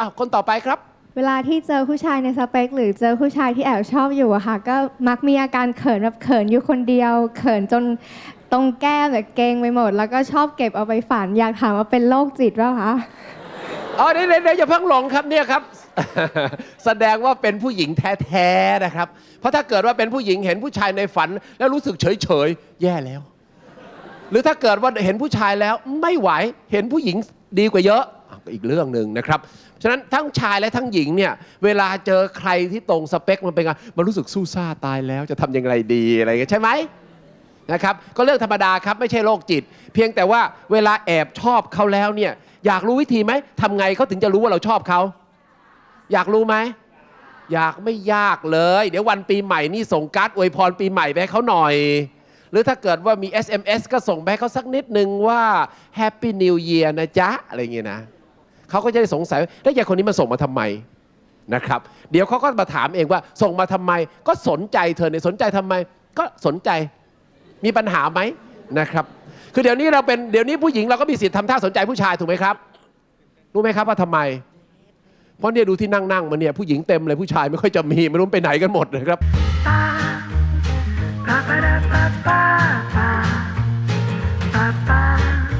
อ้าวคนต่อไปครับ เวลาที่เจอผู้ชายในสเปค หรือเจอผู้ชายที่แอบชอบอยู่อะค่ะ ก็มักมีอาการเขินแบบเขินอยู่คนเดียว เขินจนตรงแก้มแบบเกรงไปหมด แล้วก็ชอบเก็บเอาไปฝันอยากถามว่าเป็นโรคจิตเปล่าคะอ๋อเดี๋ยวเดี๋ยวเดี๋ยวอย่าเพิ่งหลงครับเนี่ยครับ แสดงว่าเป็นผู้หญิงแท้ๆนะครับ เพราะถ้าเกิดว่าเป็นผู้หญิงเห็นผู้ชายในฝัน แล้วรู้สึกเฉยๆแย่แล้ว หรือถ้าเกิดว่าเห็นผู้ชายแล้วไม่ไหวเห็นผู้หญิงดีกว่าเยอะ อะก็อีกเรื่องหนึ่งนะครับ ฉะนั้นทั้งชายและทั้งหญิงเนี่ยเวลาเจอใครที่ตรงสเปคมันเป็นไงมันรู้สึกสู้ซ่าตายแล้วจะทำยังไงดีอะไรเงี้ยใช่ไหมนะครับก็เรื่องธรรมดาครับไม่ใช่โรคจิต เพียงแต่ว่าเวลาแอบชอบเขาแล้วเนี่ยอยากรู้วิธีไหมทำไงเขาถึงจะรู้ว่าเราชอบเขา อยากรู้ไหมอยากไม่ยากเลย เดี๋ยววันปีใหม่นี่ส่งการ์ดอวยพรปีใหม่ไปให้เขาหน่อย หรือถ้าเกิดว่ามี SMS ก็ส่งไปให้เขาสักนิดนึงว่า Happy New Year นะจ๊ะ อะไรเงี้ยนะ เขาก็จะได้สงสัยแล้วยายคนนี้มาส่งมาทำไมนะครับ เดี๋ยวเขาก็มาถามเองว่าส่งมาทำไม ก็สนใจเธอเนี่ยสนใจทำไม ก็สนใจมีปัญหาไหมนะครับ คือเดี๋ยวนี้เราเป็นเดี๋ยวนี้ผู้หญิงเราก็มีสิทธิ์ทำท่าสนใจผู้ชายถูกไหมครับ รู้ไหมครับว่าทำไม เพราะเนี่ยดูที่นั่งนั่งๆมาเนี่ยผู้หญิงเต็มเลยผู้ชายไม่ค่อยจะมีไม่รู้ไปไหนกันหมดนะครับ